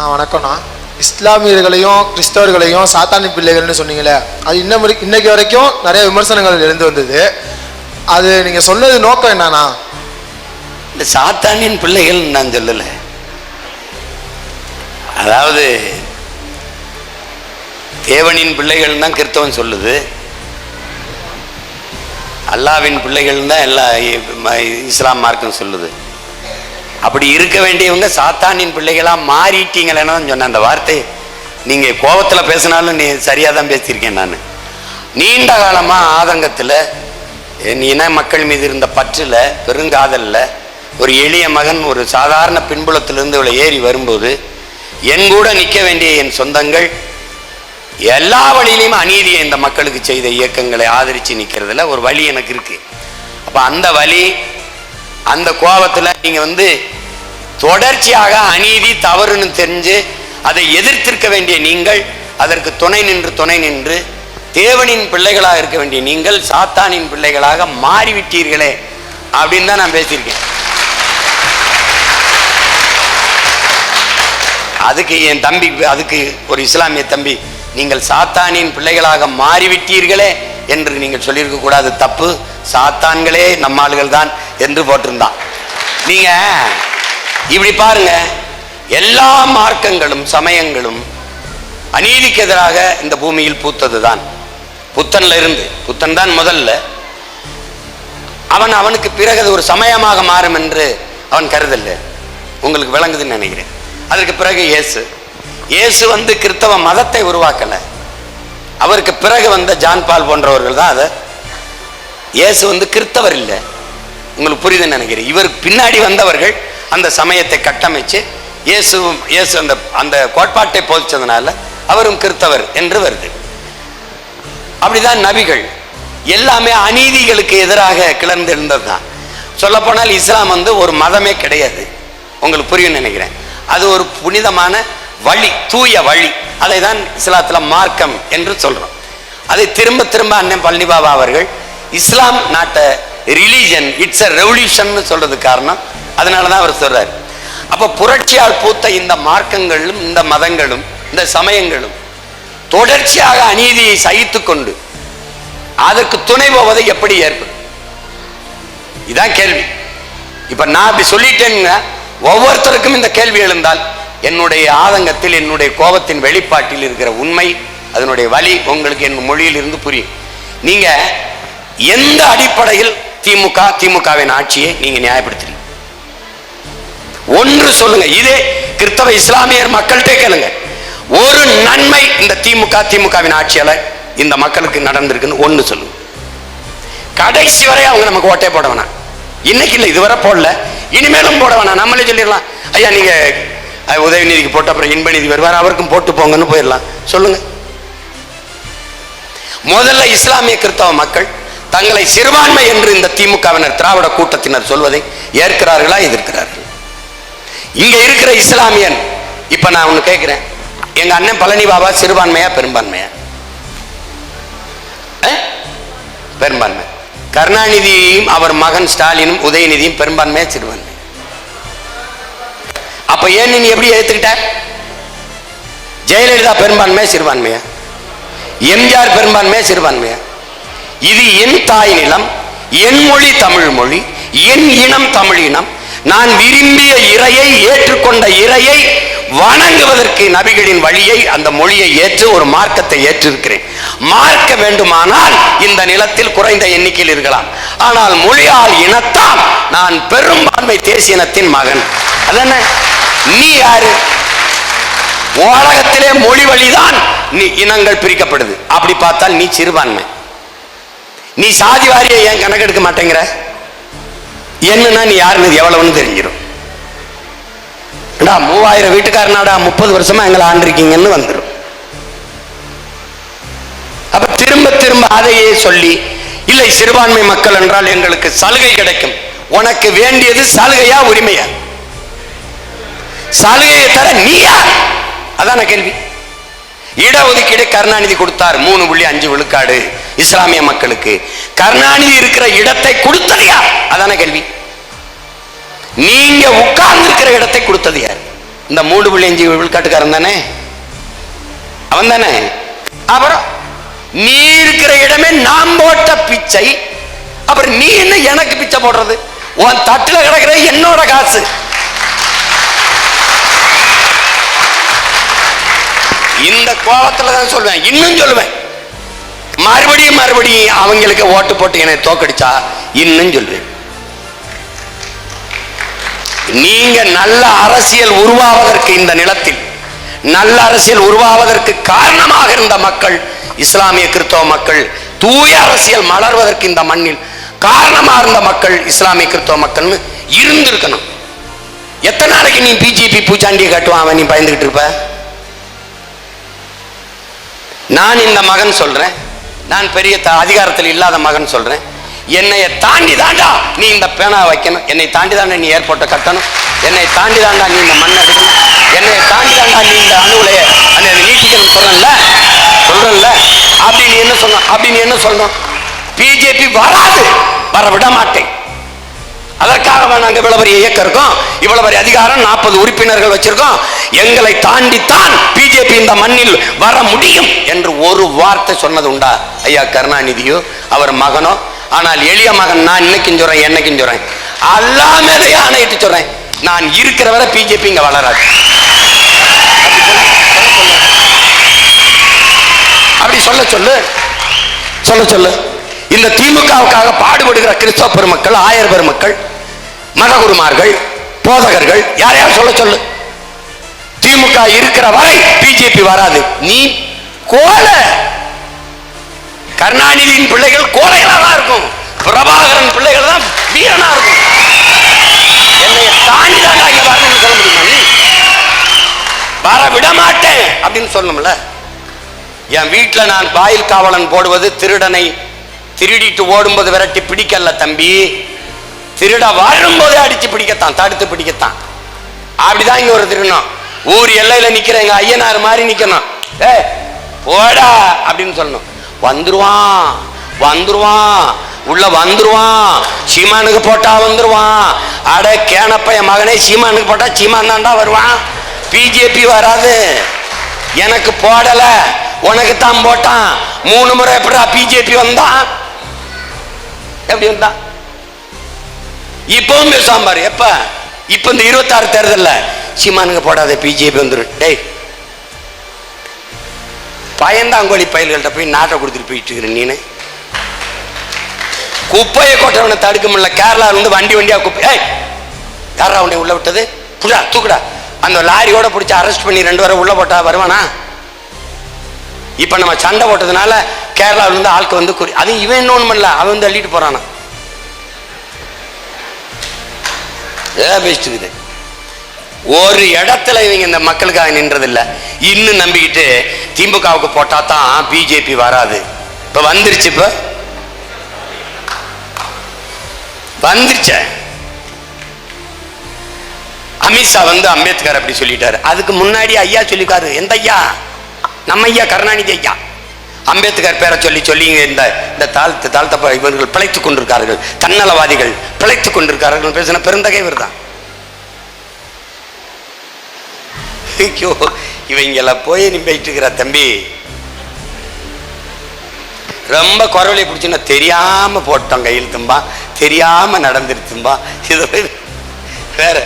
நான் வணக்கம்ண்ணா. இஸ்லாமியர்களையும் கிறிஸ்தவர்களையும் சாத்தானி பிள்ளைகள்னு சொன்னீங்களே அது இன்னும் இன்னைக்கு வரைக்கும் நிறைய விமர்சனங்கள் எழுந்து வந்தது. அது நீங்கள் சொன்னது நோக்கம் என்னண்ணா? இந்த சாத்தானின் பிள்ளைகள் நான் சொல்லலை. அதாவது தேவனின் பிள்ளைகள் தான் கிறிஸ்தவன் சொல்லுது. அல்லாவின் பிள்ளைகள் தான் எல்லா இஸ்லாம் மார்க்கம் சொல்லுது. அப்படி இருக்க வேண்டியவங்க சாத்தானின் பிள்ளைகளா மாறிட்டீங்களேன்னு தான் சொன்னேன். அந்த வார்த்தை நீங்க கோபத்துல பேசினாலும் நீ சரியா தான் பேசியிருக்கேன் நான். நீண்ட காலமா ஆதங்கத்துல என் இன மக்கள் மீது இருந்த பற்றில் பெருங்காதல்ல ஒரு எளிய மகன் ஒரு சாதாரண பின்புலத்திலிருந்து இவளை ஏறி வரும்போது என் கூட நிற்க வேண்டிய என் சொந்தங்கள் எல்லா வழியிலையும் அநீதியை இந்த மக்களுக்கு செய்த இயக்கங்களை ஆதரிச்சு நிற்கிறதுல ஒரு வழி எனக்கு இருக்கு. அப்போ அந்த வழி அந்த கோபத்தில் நீங்க வந்து தொடர்ச்சியாக அநீதி தவறுன்னு தெரிஞ்சு அதை எதிர்த்திருக்க வேண்டிய நீங்கள் அதற்கு துணை நின்று துணை நின்று தேவனின் பிள்ளைகளாக இருக்க வேண்டிய நீங்கள் சாத்தானின் பிள்ளைகளாக மாறிவிட்டீர்களே அப்படின்னு தான் நான் பேசியிருக்கேன். அதுக்கு என் தம்பி அதுக்கு ஒரு இஸ்லாமிய தம்பி நீங்கள் சாத்தானின் பிள்ளைகளாக மாறிவிட்டீர்களே என்று நீங்கள் சொல்லியிருக்க கூடாது. தப்பு. சாத்தான்களே நம்மாளுகள் தான் என்று போட்டிருந்தான். நீங்க இப்படி பாருங்க எல்லா மார்க்கங்களும் சமயங்களும் அநீதிக்கு எதிராக இந்த பூமியில் பூத்தது தான் புத்தன்ல இருந்து புத்தன் தான் முதல்ல. அவன் அவனுக்கு பிறகு அது ஒரு சமயமாக மாறும் என்று அவன் கருதல்ல உங்களுக்கு விளங்குதுன்னு நினைக்கிறேன். அதற்கு பிறகு இயேசு இயேசு வந்து கிறிஸ்தவ மதத்தை உருவாக்கல. அவருக்கு பிறகு வந்த ஜான்பால் போன்றவர்கள் தான் அதை. இயேசு வந்து கிறிஸ்தவர் இல்லை. உங்களுக்கு புரியுதுன்னு நினைக்கிறேன். இவருக்கு பின்னாடி வந்தவர்கள் அந்த சமயத்தை கட்டமைச்சு இயேசு இயேசு அந்த அந்த கோட்பாட்டை போதிச்சதுனால அவரும் கிறித்தவர் என்று வருது. அப்படிதான் நபிகள். எல்லாமே அநீதிகளுக்கு எதிராக கிளர்ந்து தான் சொல்லப்போனால் இஸ்லாம் வந்து ஒரு மதமே கிடையாது. உங்களுக்கு புரியும் நினைக்கிறேன். அது ஒரு புனிதமான வழி தூய வழி. அதை தான் இஸ்லாத்தில் மார்க்கம் என்று சொல்றோம். அதை திரும்ப திரும்ப அண்ணன் பழனி பாபா அவர்கள் இஸ்லாம் நாட்டை ரிலீஜன் இட்ஸ் அ ரெவல்யூஷன் சொல்றது காரணம். அதனால தான் அவர் சொல்றாரு. அப்போ புரட்சியால் பூத்த இந்த மார்க்கங்களும் இந்த மதங்களும் இந்த சமயங்களும் தொடர்ச்சியாக அநீதியை சகித்து கொண்டு அதற்கு துணை போவதை எப்படி ஏற்படும்? இதான் கேள்வி. இப்ப நான் அப்படி சொல்லிட்டேங்க ஒவ்வொருத்தருக்கும் இந்த கேள்வி எழுந்தால் என்னுடைய ஆதங்கத்தில் என்னுடைய கோபத்தின் வெளிப்பாட்டில் இருக்கிற உண்மை அதனுடைய வழி உங்களுக்கு என் மொழியில் இருந்து புரியும். நீங்க எந்த அடிப்படையில் திமுக திமுகவின் ஆட்சியை நீங்க நியாயப்படுத்துறீங்க. ஒன்று சொல்லுங்க இதே கிறிஸ்தவ இஸ்லாமியர் மக்கள்கிட்ட கேளுங்க. ஒரு நன்மை இந்த திமுக திமுகவின் ஆட்சியால இந்த மக்களுக்கு நடந்திருக்குன்னு ஒன்று சொல்லுங்க. கடைசி வரை அவங்க நமக்கு ஓட்டே போட வேணாம். இன்னைக்கு இல்லை இதுவரை போடல. இனிமேலும் போட வேணாம். நம்மளே சொல்லிடலாம். ஐயா நீங்க உதயநிதிக்கு போட்ட அப்புறம் இன்பநிதி வருவார் அவருக்கும் போட்டு போங்கன்னு போயிடலாம். சொல்லுங்க. முதல்ல இஸ்லாமிய கிறிஸ்தவ மக்கள் தங்களை சிறுபான்மை என்று இந்த திமுகவினர் திராவிட கூட்டத்தினர் சொல்வதை ஏற்கிறார்களா எதிர்க்கிறார்கள்? இங்க இருக்கிற இஸ்லாமியன் இப்ப நான் ஒன்று கேட்கிறேன் எங்க அண்ணன் பழனி பாபா சிறுபான்மையா பெரும்பான்மையா? பெரும்பான்மை. கருணாநிதியையும் அவர் மகன் ஸ்டாலினும் உதயநிதியும் பெரும்பான்மையா சிறுபான்மை அப்ப ஏன் நீ எப்படி ஏத்துக்கிட்ட? ஜெயலலிதா பெரும்பான்மையா சிறுபான்மையா? எம்ஜிஆர் பெரும்பான்மையா சிறுபான்மையா? இது என் தாய் நிலம் என் மொழி தமிழ் மொழி என் இனம் தமிழ் இனம். நான் விரும்பிய இறையை ஏற்றுக்கொண்ட இறையை வணங்குவதற்கு நபிகளின் வழியை அந்த மொழியை ஏற்று ஒரு மார்க்கத்தை ஏற்றிருக்கிறேன். மார்க்க வேண்டுமானால் இந்த நிலத்தில் குறைந்த எண்ணிக்கையில் இருக்கலாம். ஆனால் மொழியால் இனத்தால் நான் பெரும்பான்மை தேசிய இனத்தின் மகன். அதென்ன? நீ யாரு? உலகத்திலே மொழி வழிதான் நீ இனங்கள் பிரிக்கப்படுது. அப்படி பார்த்தால் நீ சிறுபான்மை. நீ சாதி வாரிய ஏன் கணக்கெடுக்க மாட்டேங்கிற? என்னன்னா நீ யாருன்னு எவ்வளவுன்னு தெரிஞ்சிடும் டா மூவாயிரம் வீட்டுக்காரனாடா முப்பது வருஷமா எங்களை ஆண்டிருக்கீங்கன்னு வந்துடும் அப்ப திரும்ப திரும்ப அதையே சொல்லி இல்லை சிறுபான்மை மக்கள் என்றால் எங்களுக்கு சலுகை கிடைக்கும். உனக்கு வேண்டியது சலுகையா உரிமையா? சலுகையை தர நீயா அதான கேள்வி. இடஒதுக்கீடு கருணாநிதி கொடுத்தார் மூணு புள்ளி அஞ்சு விழுக்காடு. இஸ்லாமிய மக்களுக்கு. கருணாநிதி இருக்கிற இடத்தை கொடுத்தது யார்? அதான கேள்வி. நீங்க உட்கார்ந்து இருக்கிற இடத்தை கொடுத்தது யார்? இந்த மூன்று புள்ளி அஞ்சு விழுக்காட்டுக்காரன் தானே? அவன் தானே? அப்புறம் நீ இருக்கிற இடமே நான் போட்ட பிச்சை. அப்புறம் நீ என்ன எனக்கு பிச்சை போடுறது? உன் தட்டுல கிடக்கிற என்னோட காசு. இந்த கோபத்துல தான் சொல்லுவேன் இன்னும் சொல்லுவேன் மறுபடியும் மறுபடியும் அவங்களுக்கு ஓட்டு போட்டு என்னை தோக்கடிச்சா? இன்னும் சொல்லுவேன் நீங்க நல்ல அரசியல் உருவாவதற்கு இந்த நிலத்தில் நல்ல அரசியல் உருவாவதற்கு காரணமாக இருந்த மக்கள் இஸ்லாமிய கிறிஸ்தவ மக்கள் தூய அரசியல் மலர்வதற்கு இந்த மண்ணில் காரணமா இருந்த மக்கள் இஸ்லாமிய கிறிஸ்தவ மக்கள்னு இருந்திருக்கணும். எத்தனை நாளைக்கு நீ பிஜேபி பூச்சாண்டியை காட்டுவான்? அவன் நீ பயந்துகிட்டு இருப்ப? நான் இந்த மகன் சொல்றேன். நான் பெரிய த- அதிகாரத்தில் இல்லாத மகன் சொல்றேன். என்னைய தாண்டி தாண்டா நீ இந்த பேனா வைக்கணும். என்னை தாண்டி தாண்டா நீ ஏர்போர்ட்டை கட்டணும். என்னை தாண்டி தாண்டா நீ இந்த மண்ணை எடுக்கணும் என்னை தாண்டி தாண்டா நீ இந்த அணுகுலைய அந்த நீட்டிக்கணும் சொல்றேன்ல? சொல்றேன்ல? அப்படி நீ என்ன சொன்ன அப்படி நீ என்ன சொல்லணும் பிஜேபி வராது. வர விட மாட்டேன். அதற்காக நாங்கள் இவ்வளவு பெரிய இயக்கம் இருக்கோம். இவ்வளவு பெரிய அதிகாரம் நாற்பது உறுப்பினர்கள் வச்சிருக்கோம். எங்களை தாண்டித்தான் பிஜேபி இந்த மண்ணில் வர முடியும் என்று ஒரு வார்த்தை சொன்னது உண்டா? ஐயா கருணாநிதியோ அவர் மகனோ? ஆனால் எளிய மகன் நான் இன்னைக்கும் சொல்றேன் என்னைக்கும் சொல்றேன். அல்லாமலே ஆணையிட்டு சொல்றேன். நான் இருக்கிற வரை பிஜேபி இங்க வளராது. அப்படி சொல்ல சொல்லு சொல்ல சொல்லு. இந்த திமுகவுக்காக பாடுபடுகிற கிறிஸ்தவ பெருமக்கள் ஆயர் பெருமக்கள் மதகுருமார்கள் போதகர்கள் யாரையாவது சொல்ல சொல்லு. திமுக இருக்கிற வரை பிஜேபி வராது. நீ கோலை. கருணாநிதியின் பிள்ளைகள் கோலைகளா தான் இருக்கும். பிரபாகரன் பிள்ளைகள் தான் வீரனா இருக்கும். என்னை தாண்டி தான் இங்க வரணும்னு சொல்ல முடியுமா நீ? வர விட மாட்டேன் அப்படின்னு சொல்லணும்ல. என் வீட்டுல நான் வாயில் காவலன் போடுவது திருடனை திருடிட்டு ஓடும்போது விரட்டி பிடிக்கல தம்பி. திருட வரும்போதே அடிச்சு பிடிக்கத்தான் தடுத்து பிடிக்கத்தான். அப்படிதான் இங்க ஒரு திருடணும் ஊர் எல்லையில நிக்கிற எங்க ஐயனார் மாதிரி நிக்கணும். ஏ போடா அப்படின்னு சொல்லணும். வந்துருவான் வந்துருவான் உள்ள வந்துருவான் சீமானுக்கு போட்டா வந்துருவான். அட கேனப்பைய மகனே சீமானுக்கு போட்டா சீமான் தான்டா வருவான். பிஜேபி வராது. எனக்கு போடல உனக்கு தான் போட்டான். மூணு முறை எப்படா பிஜேபி வந்தான்? எப்படி வந்தான்? இப்பவும் பேசுவான் பாரு எப்ப? இப்ப இந்த இருபத்தாறு தேர்தல்ல. சீமானுங்க போடாத பிஜேபி வந்துடும் டேய் பயந்தாங்கோழி பயல்கள்ட்ட போய் நாட்டை கொடுத்துட்டு போயிட்டு இருக்கிற நீனு. குப்பையை கொட்டவனை தடுக்க முடியல. கேரளால இருந்து வண்டி வண்டியா குப்பை ஏய் யாரா உன்னை உள்ள விட்டது? புடா தூக்குடா. அந்த லாரியோட பிடிச்சி அரெஸ்ட் பண்ணி ரெண்டு வரை உள்ள போட்டா வருவானா? இப்ப நம்ம சண்டை போட்டதுனால கேரளால இருந்து ஆட்கள் வந்து குறி அது இவன் இன்னொன்று பண்ணல அவன் வந்து அள்ளிட்டு போறானா? பேசிட்டு இருக்குது? ஒரு இடத்துல இவங்க இந்த மக்களுக்காக நின்றதில்லை. இன்னும் நம்பிக்கிட்டு திமுகவுக்கு போட்டா தான் பிஜேபி வராது. இப்ப வந்துருச்சு இப்ப? வந்துருச்ச. அமித்ஷா வந்து அம்பேத்கர் அப்படி சொல்லிட்டாரு. அதுக்கு முன்னாடி ஐயா சொல்லிக்காரு எந்த ஐயா? நம்ம ஐயா கருணாநிதி ஐயா. அம்பேத்கர் பேரை சொல்லி சொல்லி இந்த இந்த தாழ்த்து தாழ்த்த இவர்கள் பிழைத்துக் கொண்டிருக்கார்கள். தன்னலவாதிகள் பிழைத்துக் கொண்டிருக்கார்கள் பேசின பெருந்தகை இவர் தான். ஐயோ இவங்கள போய் நிம்பிட்டு இருக்கிற தம்பி. ரொம்ப குரவலை பிடிச்சுன்னா தெரியாம போட்டோம் கையில் தும்பா தெரியாம நடந்துருத்தும்பா இது வேற.